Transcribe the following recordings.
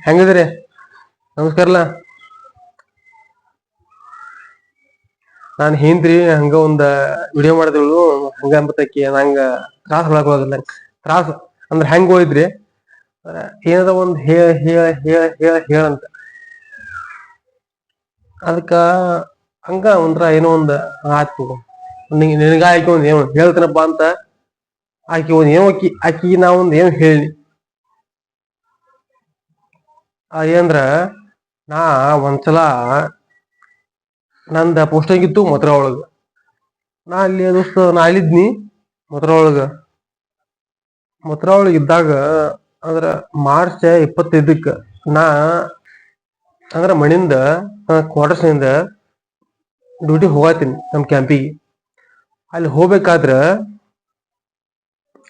ಹೆಂಗಿದ್ರಿ ನಮಸ್ಕಾರಲ್ಲ. ನಾನು ಹಿಂದ್ರಿ ಹಂಗ ಒಂದ ವಿಡಿಯೋ ಮಾಡಿದಳು ಹಂಗ ಅಂಬತಕ್ಕಿ ನಂಗ ತ್ರಾಸ ಹೋಗಲ್ಲ ತ್ರಾಸ ಅಂದ್ರ ಹೆಂಗ ಹೋಯ್ದ್ರಿ? ಏನದ ಒಂದ್ ಹೇಳ ಹೇಳ ಹೇಳ ಹೇಳ ಹೇಳಂತ ಅದಕ್ಕ ಹಂಗ ಒಂದ್ರ ಏನೋ ಒಂದ್ ಆಯ್ತು ನಿನಗ ನಿನಗ ಆಕಿ ಒಂದ್ ಏನೋ ಹೇಳ್ತೀನಪ್ಪ ಅಂತ. ಆಕಿ ಒಂದ್ ಏನೋ ಆಕಿ ಆಕಿ ನಾ ಒಂದ್ ಏನೋ ಹೇಳಿ ಏನಂದ್ರ ನಾ ಒಂದ್ಸಲ ನಂದ ಪೋಸ್ಟಿಂಗ್ ಇತ್ತು ಮಥುರಾ ಒಳಗ. ನಾ ಅಲ್ಲಿ ದೋಸ್ತ, ನಾ ಅಲ್ಲಿದ್ನಿ ಮಥುರಾ ಒಳಗ. ಮಥುರಾ ಒಳಗ ಇದ್ದಾಗ ಅಂದ್ರ ಮಾರ್ಚ್ ಇಪ್ಪತ್ತೈದಕ್ಕ ನಾ ಅಂದ್ರ ಮಣಿಂದ ಕ್ವಾರ್ಟರ್ಸ್ನಿಂದ ಡ್ಯೂಟಿ ಹೋಗತ್ತೀನಿ ನಮ್ ಕ್ಯಾಂಪಿಗೆ ಅಲ್ಲಿ ಹೋಗ್ಬೇಕಾದ್ರ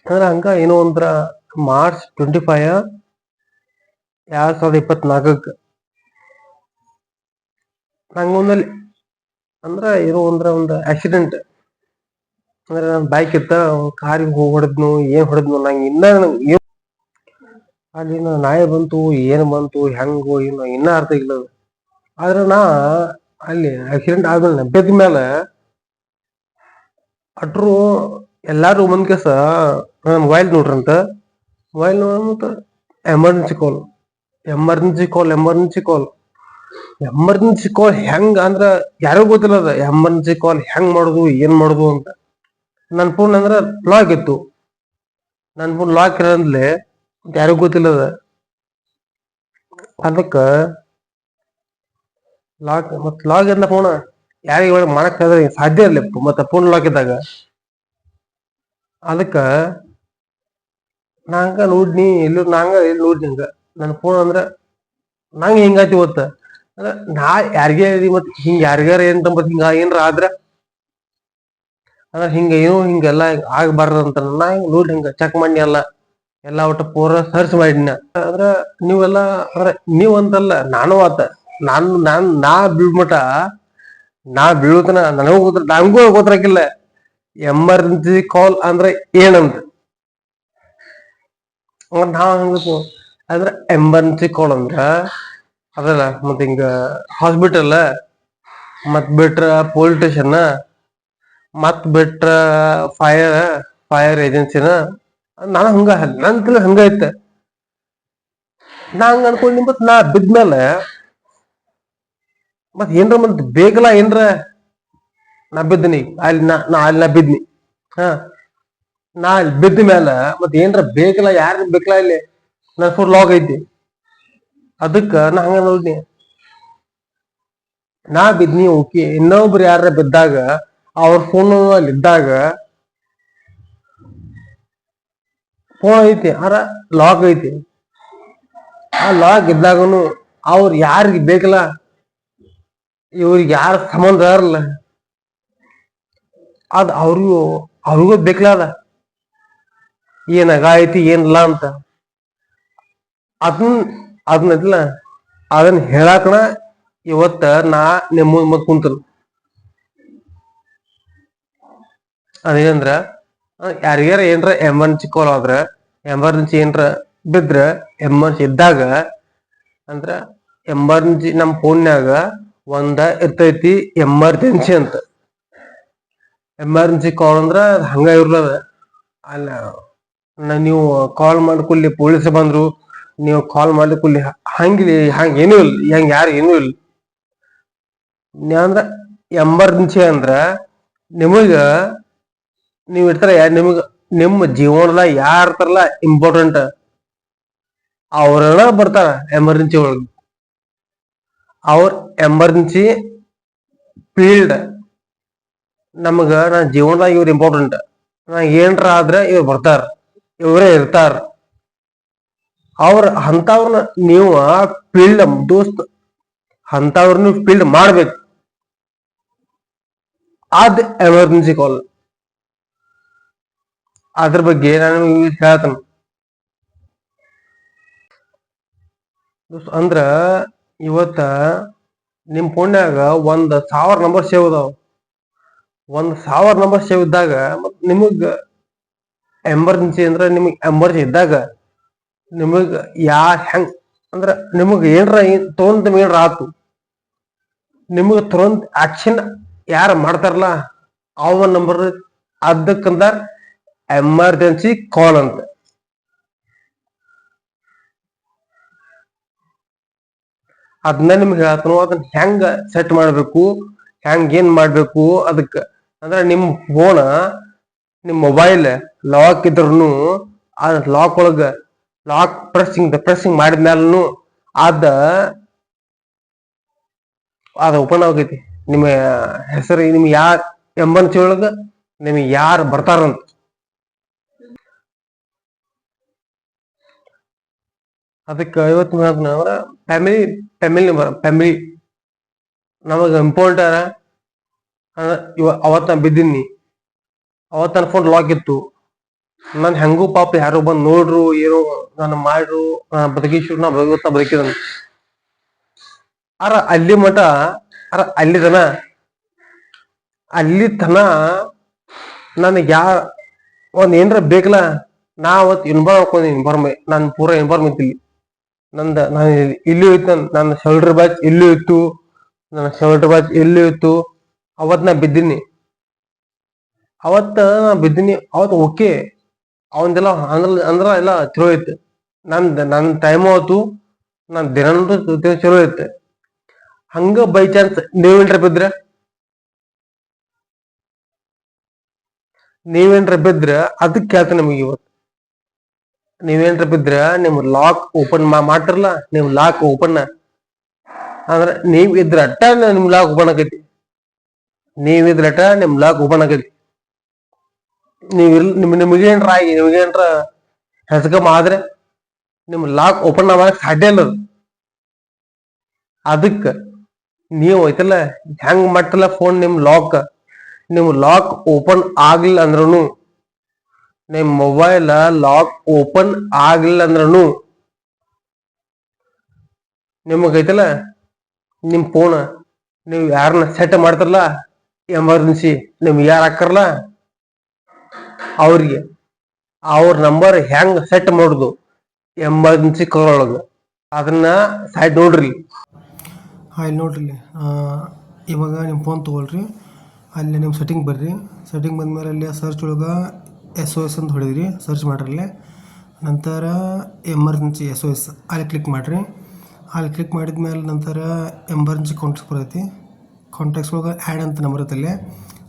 ಅಂದ್ರ ಹಂಗ ಏನೋ ಒಂದ್ರ ಮಾರ್ಚ್ ಟ್ವೆಂಟಿ ಫೈವ್ ಎರಡ್ ಸಾವಿರದ ಇಪ್ಪತ್ನಾಲ್ಕಕ್ಕ. ನಂಗೊಂದಲ್ಲಿ ಅಂದ್ರ ಏನೋ ಅಂದ್ರ ಒಂದು ಆಕ್ಸಿಡೆಂಟ್ ಅಂದ್ರೆ ನನ್ನ ಬೈಕ್ ಇತ್ತ ಕಾರಿಗೆ ಹೊಡೆದ್ನು, ಏನ್ ಹೊಡೆದ್ನು ನಂಗೆ ಇನ್ನ ನಂಗ್ ಅಲ್ಲಿ ನಾಯಿ ಬಂತು, ಏನು ಬಂತು, ಹೆಂಗು ಏನು ಇನ್ನ ಅರ್ಥ ಇಲ್ಲ. ಆದ್ರೆ ನಾ ಅಲ್ಲಿ ಆಕ್ಸಿಡೆಂಟ್ ಆದ್ಮೇಲೆ ನೆಬ್ಬೆದ್ದ ಮೇಲೆ ಅಟ್ರು ಎಲ್ಲಾರು ಮುಂದ್ ಕೇಸ ಮೊಬೈಲ್ ನೋಡ್ರಂತ. Mobile ನೋಡ್ರಂತ emergency call emergency call emergency call emergency call ಹೆಂಗ ಅಂದ್ರ ಯಾರಿಗೂ ಗೊತ್ತಿಲ್ಲ ಅದ. ಎಮರ್ಜೆನ್ಸಿ ಕಾಲ್ ಹೆಂಗ್ ಮಾಡುದು, ಏನ್ ಮಾಡುದು ಅಂತ. ನನ್ ಫೋನ್ ಅಂದ್ರ ಲಾಕ್ ಇತ್ತು. ನನ್ ಫೋನ್ ಲಾಕ್ ಇರೋದ್ಲೆ ಯಾರಿಗೂ ಗೊತ್ತಿಲ್ಲ ಅದ. ಅದಕ್ಕ ಲಾಕ್ ಮತ್ ಲಾಕ್ ಇದ್ದ ಫೋನ್ ಯಾರಿಗ ಮಾಡಕ್ ಸಾಧ್ಯ ಇರ್ಲಿ ಮತ್ತ ಫೋನ್ ಲಾಕ್ ಇದ್ದಾಗ. ಅದಕ್ಕ ನಾಂಗ ನೋಡ್ನಿ ಎಲ್ಲೂ ನಾಂಗ ಇಲ್ಲಿ ನೋಡ್ನಿ ಹಂಗ. ನನ್ ಫೋನ್ ಅಂದ್ರ ನಂಗ್ ಹಿಂಗಾತಿ ಗೊತ್ತ? ಅಂದ್ರೆ ನಾ ಯಾರಿಗೇ ಮತ್ ಹಿಂಗ ಯಾರಿಗಾರ ಏನ್ ಮತ್ ಹಿಂಗ ಏನ್ರ ಆದ್ರ ಅಂದ್ರ ಹಿಂಗ ಏನೋ ಹಿಂಗೆಲ್ಲ ಆಗ್ಬಾರ್ದಂತ ನಾ ಹಿಂಗ್ ನೋಡಿ ಹಿಂಗ ಚೆಕ್ ಮಾಡಿ ಎಲ್ಲ ಎಲ್ಲಾ ಒಟ್ಟು ಪೂರ ಸರ್ಚ್ ಮಾಡಿನ ಅಂದ್ರ ನೀವೆಲ್ಲ ಅಂದ್ರ ನೀವ್ ಅಂತಲ್ಲ, ನಾನು ಆತ. ನಾನ್ ನಾನ್, ನಾ ಬೀಳ್ಮಟ ನಾ ಬೀಳುತ್ತನ ನನಗೂ ಗೊತ್ತ ನಂಗೂ ಗೊತ್ತಿರಕಿಲ್ಲ ಎಮರ್ಜೆನ್ಸಿ ಕಾಲ್ ಅಂದ್ರೆ ಏನಂತ. ನಾವ್ ಹಂಗ ಅಂದ್ರ ಎಮರ್ಜೆನ್ಸಿ ಕಾಲ್ ಅಂದ್ರ ಅದಲ್ಲ ಮತ್ ಹಿಂಗ ಹಾಸ್ಪಿಟಲ್ ಮತ್ ಬಿಟ್ರ ಪೊಲೀಸ್ ಸ್ಟೇಷನ್ ಮತ್ ಬಿಟ್ರ ಫೈರ್ ಫೈರ್ ಏಜೆನ್ಸಿನ ನಾನು ಹಂಗ ನನ್ ತಲೆ ಹಂಗ ಐತ. ನಾ ಹಂಗ ಅನ್ಕೊಂಡಿ ಮತ್ ನಾ ಬಿದ್ಮೇಲೆ ಮತ್ ಏನ್ರ ಮತ್ ಬೇಕಲ್ಲ ಏನ್ರ ನಾ ಬಿದ್ದನಿ. ಅಲ್ಲಿ ನಾ ನಾ, ಅಲ್ಲಿ ನಾ ಬಿದ್ನಿ. ಹಾ. ನಾ ಅಲ್ಲಿ ಬಿದ್ದ ಮೇಲೆ ಮತ್ ಏನ್ರ ಬೇಕಲ್ಲ ಯಾರು ಬೇಕಲ್ಲ ಇಲ್ಲಿ ನನ್ ಫುಲ್ ಲಾಗ್ ಐತಿ. ಅದಕ್ಕ ನಾ ಹಂಗ ನೋಡ್ನಿ ನಾ ಬಿದ್ನಿ ಓಕೆ, ಇನ್ನೊಬ್ರು ಯಾರ ಬಿದ್ದಾಗ ಅವ್ರ ಫೋನ್ ಅಲ್ಲಿ ಇದ್ದಾಗ ಫೋನ್ ಐತಿ, ಅರ ಲಾಗ್ ಐತಿ. ಆ ಲಾಗ್ ಇದ್ದಾಗನು ಅವ್ರ ಯಾರಿಗೆ ಬೇಕಲ್ಲ, ಇವ್ರಿಗೆ ಯಾರ ಸಂಬಂಧ ಇರಲ್ಲ. ಅದ್ ಅವ್ರಿಗೂ ಅವ್ರಿಗೂ ಬೇಕಲ್ಲ ಅದ. ಏನ್ ಐತಿ ಏನಿಲ್ಲ ಅಂತ. ಅದನ್ ಅದನ್ನಲ್ಲ ಅದನ್ನ ಹೇಳಾಕಣ ಇವತ್ತ ನಾ ನಿಮ್ಮ ಮುಂದೆ ಕುಂತನ್ ಅದೇನಂದ್ರ ಯಾರಿಗಾರ ಏನ್ರ ಎಮರ್ಜೆನ್ಸಿ ಕಾಲ್ ಆದ್ರ ಎಮರ್ಜೆನ್ಸಿ ಏನ್ರ ಬಿದ್ರ ಎಮರ್ಜೆನ್ಸಿ ಇದ್ದಾಗ, ಅಂದ್ರ ಎಮರ್ಜೆನ್ಸಿ ನಮ್ಮ ಫೋನ್ಯಾಗ ಒಂದ ಇರ್ತೈತಿ ಎಮರ್ಜೆನ್ಸಿ ಅಂತ. ಎಮರ್ಜೆನ್ಸಿ ಕಾಲ್ ಅಂದ್ರ ಅದ್ ಹಂಗ ಇರ್ಲದ. ಅಲ್ಲ ನೀವು ಕಾಲ್ ಮಾಡ್ಕೊಳ್ಳಿ ಪೊಲೀಸ್ ಬಂದ್ರು ನೀವು ಕಾಲ್ ಮಾಡ್ಲಿಕ್ಕೆ ಕುಲ್ಲಿ ಹಂಗಿಲಿ ಹಂಗ ಏನು ಇಲ್ಲ, ಹಂಗ ಯಾರು ಏನು ಇಲ್ಲ. ಅಂದ್ರ ಎಮರ್ಜೆನ್ಸಿ ಅಂದ್ರ ನಿಮಗ, ನೀವ್ ಇರ್ತಾರ ನಿಮಗ, ನಿಮ್ಮ ಜೀವನದಾಗ ಯಾರ್ ಇರ್ತಾರಲ್ಲ ಇಂಪಾರ್ಟೆಂಟ್ ಅವ್ರನ್ನ ಬರ್ತಾರ ಎಮರ್ಜೆನ್ಸಿ ಒಳಗ. ಅವ್ರ ಎಮರ್ಜೆನ್ಸಿ ಫೀಲ್ಡ್ ನಮಗ, ನಾ ಜೀವನದಾಗ ಇವ್ರ ಇಂಪಾರ್ಟೆಂಟ್ ನಾ ಏನ್ರ ಆದ್ರೆ ಇವ್ರು ಬರ್ತಾರ, ಇವರೇ ಇರ್ತಾರ. ಅವ್ರ ಅಂತವ್ರನ್ನ ನೀವು ಫೀಲ್ಡ್ ದೋಸ್ತ್ ಅಂತವ್ರನ್ನ ಫೀಲ್ಡ್ ಮಾಡ್ಬೇಕು. ಅದ್ ಎಮರ್ಜೆನ್ಸಿ ಕಾಲ್ ಅದ್ರ ಬಗ್ಗೆ ನಾನು ಹೇಳ್ತೇನೆ. ಅಂದ್ರ ಇವತ್ತ ನಿಮ್ ಫೋನ್ಯಾಗ ಒಂದ್ ಸಾವಿರ ನಂಬರ್ ಸೇವ್ ಅದಾವ. ಒಂದ್ ಸಾವಿರ ನಂಬರ್ ಸೇವ್ ಇದ್ದಾಗ ನಿಮಗ್ ಎಮರ್ಜೆನ್ಸಿ ಅಂದ್ರ ನಿಮಗ್ ಎಮರ್ಜೆನ್ಸಿ ಇದ್ದಾಗ ನಿಮಗ್ ಯಾ ಹೆಂಗ್, ಅಂದ್ರ ನಿಮಗ ಏನ್ರ ನಿಮ್ಗ್ ಏನ್ರ ಆತು. ನಿಮಗ ತುರಂತ್ ಆಕ್ಷನ್ ಯಾರ ಮಾಡ್ತಾರಲ್ಲ, ಅವ ನಂಬರ್ ಅದಕ್ಕಂದ ಎಮರ್ಜೆನ್ಸಿ ಕಾಲ್ ಅಂತ. ಅದನ್ನ ನಿಮ್ಗೆ ಹೇಳ್ತಾನೋ, ಅದನ್ನ ಹೆಂಗ ಸೆಟ್ ಮಾಡ್ಬೇಕು, ಹೆಂಗ ಏನ್ ಮಾಡ್ಬೇಕು, ಅದಕ್ಕ, ಅಂದ್ರೆ ನಿಮ್ ಫೋನ್ ನಿಮ್ ಮೊಬೈಲ್ ಲಾಕ್ ಇದ್ರುನು, ಆ ಲಾಕ್ ಒಳಗ ಲಾಕ್ ಪ್ರೆಸ್ಸಿಂಗ್ ಪ್ರೆಸ್ಸಿಂಗ್ ಮಾಡಿದ್ಮೇಲೂ ಅದ ಅದು ಓಪನ್ ಆಗೈತಿ ನಿಮ್ಮ ಹೆಸರು, ನಿಮ್ಗೆ ಯಾರ್ ಎಂಬನ್ಸಿ ಒಳಗ ನಿಮಗೆ ಯಾರು ಬರ್ತಾರಂತ. ಅದಕ್ಕೆ ಇವತ್ತು ಅಂದ್ರ ಫ್ಯಾಮಿಲಿ ಫ್ಯಾಮಿಲಿ ಫ್ಯಾಮಿಲಿ ನಮಗೆ ಇಂಪಾರ್ಟೆಂಟ್ ಇವ ಅವತ್ತು ನಾನು ಬಿದ್ದೀನಿ. ಅವತ್ತು ನನ್ನ ಫೋನ್ ಲಾಕ್ ಇತ್ತು. ನನ್ ಹೆಂಗೂ ಪಾಪ ಯಾರೋ ಬಂದ್ ನೋಡ್ರು, ಏನೋ ನಾನು ಮಾಡ್ರು ನಾ ಬದುಕಿಶು ನಾ ಇವತ್ತ ಬದುಕಿದ ಅರ ಅಲ್ಲಿ ಮಠ, ಅರ ಅಲ್ಲಿ ತನ ಅಲ್ಲಿ ತನ ನನಗೆ ಯಾ ಒಂದ್ ಏನ್ರ ಬೇಕಲ್ಲ, ನಾ ಅವತ್ ಇನ್ಫಾರ್ಮ್ ಹಾಕೊಂಡ್ ಇನ್ಫಾರ್ಮ್ ನನ್ ಪೂರ ಇನ್ಫಾರ್ಮ್ ಇತ್ತಿಲ್ಲಿ ನಂದ ನಾನು ಇಲ್ಲಿ ಇತ್ತು ನನ್ನ ಶೋಲ್ಡರ್ ಬ್ಯಾಚ್ ಇಲ್ಲೂ ಇತ್ತು ನನ್ನ ಶೋಲ್ಡರ್ ಬ್ಯಾಚ್ ಇಲ್ಲೂ ಇತ್ತು ಅವತ್ ನಾ ಬಿದ್ದೀನಿ. ಅವತ್ತ ನಾ ಬಿದ್ದೀನಿ, ಅವತ್ ಓಕೆ ಅವಂದೆಲ್ಲ ಅಂದ್ರ ಅಂದ್ರ ಎಲ್ಲ ಚಲೋ ಐತೆ. ನಂದ್ ನನ್ ಟೈಮ್ ಆಯ್ತು ನನ್ ದಿನ ಚಲೋ ಐತೆ. ಹಂಗ ಬೈ ಚಾನ್ಸ್ ನೀವೇನ್ರ ಬಿದ್ರ? ನೀವೇನ್ರ ಬಿದ್ರ ಅದಕ್ಕೆ ಕೇಳ್ತ ನಿಮಗೆ ಇವತ್ತು ನೀವೇನ್ರ ಬಿದ್ರ ನಿಮ್ ಲಾಕ್ ಓಪನ್ ಮಾಡ್ತಿರಲ್ಲ, ನಿಮ್ ಲಾಕ್ ಓಪನ್ ಅಂದ್ರ ನೀವ್ ಇದ್ರ ಅಟ್ಟ ನಿಮ್ ಲಾಕ್ ಓಪನ್ ಆಗೈತಿ. ನೀವ್ ಇದ್ರ ಅಟ್ಟ ನಿಮ್ ಲಾಕ್ ಓಪನ್ ಆಗೈತಿ. ನೀವ್ ಇಲ್ ನಿಮ್ ನಿಮಗೇನ್ರ ಆಗಿ ನಿಮಗೇನ್ರ ಹೆಸಕಮ್ ಆದ್ರೆ ನಿಮ್ ಲಾಕ್ ಓಪನ್ ಮಾಡಕ್ ಸಾಧ್ಯ ಇಲ್ಲ ಅದು. ಅದಕ್ಕ ನೀವು ಐತಲ್ಲ ಹೆಂಗ್ ಮಟ್ಟಲ್ಲ ಫೋನ್ ನಿಮ್ ಲಾಕ್ ನಿಮ್ ಲಾಕ್ ಓಪನ್ ಆಗ್ಲಿಲ್ಲ ಅಂದ್ರೂ ನಿಮ್ ಮೊಬೈಲ್ ಲಾಕ್ ಓಪನ್ ಆಗ್ಲಿಲ್ಲ ಅಂದ್ರೂ ನಿಮಗ್ ಐತಲ್ಲ ನಿಮ್ ಫೋನ್ ನೀವು ಯಾರನ್ನ ಸೆಟ್ ಮಾಡ್ತಾರಲ್ಲ ಎಮರ್ಜೆನ್ಸಿ ನಿಮ್ಗೆ ಯಾರು ಹಾಕಾರಲ್ಲ ಅವ್ರಿಗೆ. ಅವ್ರ ನಂಬರ್ ಹೆಂಗ್ ಸೆಟ್ ಮಾಡುದು ಎಮರ್ಜೆನ್ಸಿ ಕಾಲ್ ಒಳಗೆ ಅದನ್ನ ಸೈಡ್ ನೋಡ್ರಿ. ಹಾಂ, ಇಲ್ಲಿ ನೋಡ್ರಿ ಇಲ್ಲಿ. ಇವಾಗ ನಿಮ್ಮ ಫೋನ್ ತೊಗೊಳ್ರಿ. ಅಲ್ಲಿ ನಿಮ್ಮ ಸೆಟ್ಟಿಂಗ್ ಬರ್ರಿ. ಸೆಟ್ಟಿಂಗ್ ಬಂದಮೇಲೆ ಅಲ್ಲಿ ಸರ್ಚ್ ಒಳಗೆ ಎಸ್ ಒ ಎಸ್ ಅಂತ ಹೊಡಿದ್ರಿ. ಸರ್ಚ್ ಮಾಡ್ರಲ್ಲಿ. ನಂತರ ಎಮರ್ಜೆನ್ಸಿ ಎಸ್ ಒ ಎಸ್ ಅಲ್ಲಿ ಕ್ಲಿಕ್ ಮಾಡಿರಿ. ಅಲ್ಲಿ ಕ್ಲಿಕ್ ಮಾಡಿದ ಮೇಲೆ ನಂತರ ಎಮರ್ಜೆನ್ಸಿ ಕಾಂಟ್ಯಾಕ್ಸ್ ಬರೈತಿ ಕಾಂಟ್ಯಾಕ್ಟ್ಸ್ ಒಳಗೆ ಆ್ಯಡ್ ಅಂತ ನಂಬರ್ ಐತೆ ಅಲ್ಲಿ.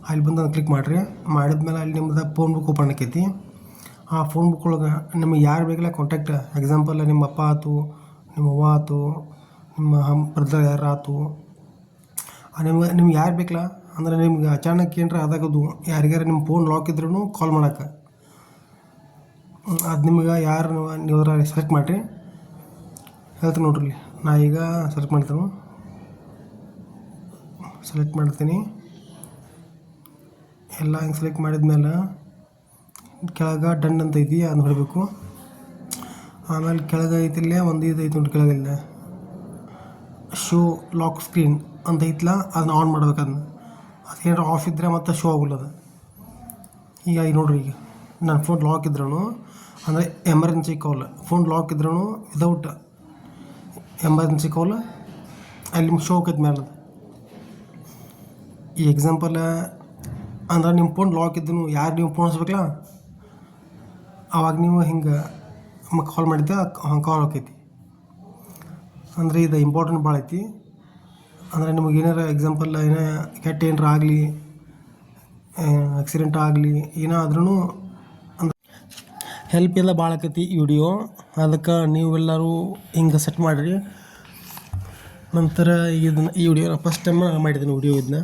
ಅಲ್ಲಿ ಬಂದು ಕ್ಲಿಕ್ ಮಾಡಿರಿ. ಮಾಡಿದ್ಮೇಲೆ ಅಲ್ಲಿ ನಿಮ್ಮದು ಫೋನ್ ಬುಕ್ ಓಪನ್ ಆಕೈತಿ. ಆ ಫೋನ್ ಬುಕ್ ಒಳಗೆ ನಿಮಗೆ ಯಾರು ಬೇಕಲ್ಲ ಕಾಂಟ್ಯಾಕ್ಟ್ ಎಕ್ಸಾಂಪಲ್ ನಿಮ್ಮ ಅಪ್ಪ ಆತು, ನಿಮ್ಮ ಅವ್ವ ಆಯ್ತು ನಿಮ್ಮ ಹಮ್ ಬ್ರದರ್ ಯಾರು ಆಯ್ತು ನಿಮ್ಗೆ ನಿಮ್ಗೆ ಯಾರು ಬೇಕಲ್ಲ, ಅಂದ್ರೆ ನಿಮ್ಗೆ ಅಚಾನಕ್ ಏನರ ಅದಾಗೋದು ಯಾರಿಗಾರು ನಿಮ್ಮ ಫೋನ್ ಲಾಕ್ ಇದ್ರೂ ಕಾಲ್ ಮಾಡೋಕೆ. ಅದು ನಿಮ್ಗೆ ಯಾರು ನೀವು ಸೆಲೆಕ್ಟ್ ಮಾಡಿರಿ. ಹೇಳ್ತೀನಿ ನೋಡ್ರಿ. ನಾ ಈಗ ಸೆಲೆಕ್ಟ್ ಮಾಡ್ತೇನೆ. ಸೆಲೆಕ್ಟ್ ಮಾಡ್ತೀನಿ. ಎಲ್ಲ ಹಿಂಗೆ ಸೆಲೆಕ್ಟ್ ಮಾಡಿದ್ಮೇಲೆ ಕೆಳಗೆ ಡನ್ ಅಂತ ಐತಿ ಅದನ್ನ ಹೊಡಬೇಕು. ಆಮೇಲೆ ಕೆಳಗೆ ಐತಿಲ್ಲೇ, ಒಂದು ಇದು ಐತಿ ನೋಡಿ ಕೆಳಗಿಲ್ಲ ಶೋ ಲಾಕ್ ಸ್ಕ್ರೀನ್ ಅಂತ ಐತಿಲ್ಲ ಅದನ್ನ ಆನ್ ಮಾಡ್ಬೇಕು ಅದನ್ನ ಅದೇನಾರು ಆಫ್ ಇದ್ದರೆ ಮತ್ತೆ ಶೋ ಆಗೋಲ್ಲ ಅದು. ಈಗ ಈಗ ನೋಡ್ರಿ ಈಗ ನನ್ನ ಫೋನ್ ಲಾಕ್ ಇದ್ರೂ ಅಂದರೆ ಎಮರ್ಜೆನ್ಸಿ ಕಾಲ್ ಫೋನ್ ಲಾಕ್ ಇದ್ರೂ ವಿದೌಟ್ ಎಮರ್ಜೆನ್ಸಿ ಕಾಲ್ ಅಲ್ಲಿ ನಿಮ್ಗೆ ಶೋ ಆಕೈತೆ ಮೇಲೆ ಈ ಎಕ್ಸಾಂಪಲ್ ಅಂದ್ರೆ ನಿಮ್ಮ ಫೋನ್ ಲಾಕ್ ಇದ್ದನು ಯಾರು ನೀವು ಫೋನ್ ಹಚ್ಬೇಕಲ್ಲ ಆವಾಗ ನೀವು ಹಿಂಗೆ ಕಾಲ್ ಮಾಡಿದ್ದೆ, ಹಂಗೆ ಕಾಲ್ ಆಕೈತಿ ಅಂದರೆ ಇದು ಇಂಪಾರ್ಟೆಂಟ್ ಭಾಳ ಐತಿ. ಅಂದರೆ ನಿಮಗೆ ಏನಾರ ಎಕ್ಸಾಂಪಲ್ ಏನೋ ಕೆಟ್ಟ ಏನಾರ ಆಗಲಿ ಆಕ್ಸಿಡೆಂಟ್ ಆಗಲಿ ಏನಾದ್ರೂ ಅಂದ್ರೆ ಹೆಲ್ಪ್ ಎಲ್ಲ ಭಾಳ ಆಕೈತಿ ವಿಡಿಯೋ ಅದಕ್ಕೆ ನೀವೆಲ್ಲರೂ ಹಿಂಗೆ ಸೆಟ್ ಮಾಡಿರಿ. ನಂತರ ಇದನ್ನ ಈ ವಿಡಿಯೋ ಫಸ್ಟ್ ಟೈಮ್ ಮಾಡಿದ್ದೀನಿ ವಿಡಿಯೋ ಇದನ್ನ.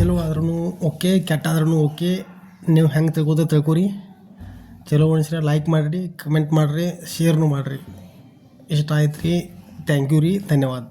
ಚಲೋ ಆದ್ರೂ ಓಕೆ ಕೆಟ್ಟ ಆದ್ರೂ ಓಕೆ. ನೀವು ಹೆಂಗೆ ತಿಳ್ಕೋತ ತಿಳ್ಕೊರಿ. ಚಲೋ ಅನಿಸ್ರೆ ಲೈಕ್ ಮಾಡಿರಿ ಕಮೆಂಟ್ ಮಾಡಿರಿ ಶೇರ್ನು ಮಾಡಿರಿ. ಇಷ್ಟ ಆಯ್ತು ರೀ ಥ್ಯಾಂಕ್ ಯು ರೀ. ಧನ್ಯವಾದ.